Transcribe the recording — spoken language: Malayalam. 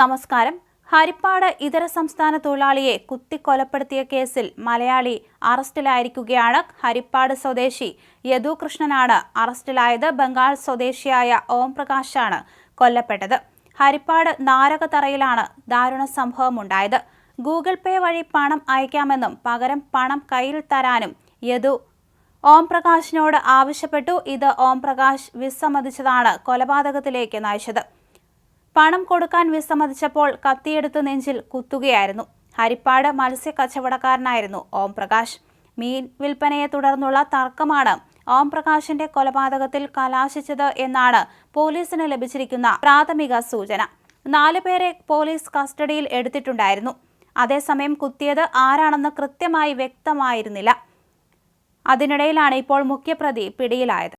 നമസ്കാരം. ഹരിപ്പാട് ഇതര സംസ്ഥാന തൊഴിലാളിയെ കുത്തിക്കൊലപ്പെടുത്തിയ കേസിൽ മലയാളി അറസ്റ്റിലായിരിക്കുകയാണ് ഹരിപ്പാട് സ്വദേശി യദുകൃഷ്ണനാണ്. അറസ്റ്റിലായത് ബംഗാൾ സ്വദേശിയായ ഓംപ്രകാശാണ്. കൊല്ലപ്പെട്ടത്. ഹരിപ്പാട് നാരകതറയിലാണ് ദാരുണ സംഭവം ഉണ്ടായത് ഗൂഗിൾ പേ വഴി പണം അയക്കാമെന്നും പകരം പണം കയ്യിൽ തരാനും യദു ഓംപ്രകാശിനോട് ആവശ്യപ്പെട്ടു. ഇത് ഓം പ്രകാശ് വിസമ്മതിച്ചതാണ് കൊലപാതകത്തിലേക്ക് നയിച്ചത്. പണം കൊടുക്കാൻ വിസമ്മതിച്ചപ്പോൾ കത്തിയെടുത്ത് നെഞ്ചിൽ കുത്തുകയായിരുന്നു. ഹരിപ്പാട് മത്സ്യ കച്ചവടക്കാരനായിരുന്നു ഓം പ്രകാശ് മീൻ വിൽപ്പനയെ തുടർന്നുള്ള തർക്കമാണ് ഓം പ്രകാശിന്റെ കൊലപാതകത്തിൽ കലാശിച്ചത് എന്നാണ് പോലീസിന് ലഭിച്ചിരിക്കുന്ന പ്രാഥമിക സൂചന. നാലുപേരെ പോലീസ് കസ്റ്റഡിയിൽ എടുത്തിട്ടുണ്ടായിരുന്നു. അതേസമയം കുത്തിയത് ആരാണെന്ന് കൃത്യമായി വ്യക്തമായിരുന്നില്ല. അതിനിടയിലാണ് ഇപ്പോൾ മുഖ്യപ്രതി പിടിയിലായത്.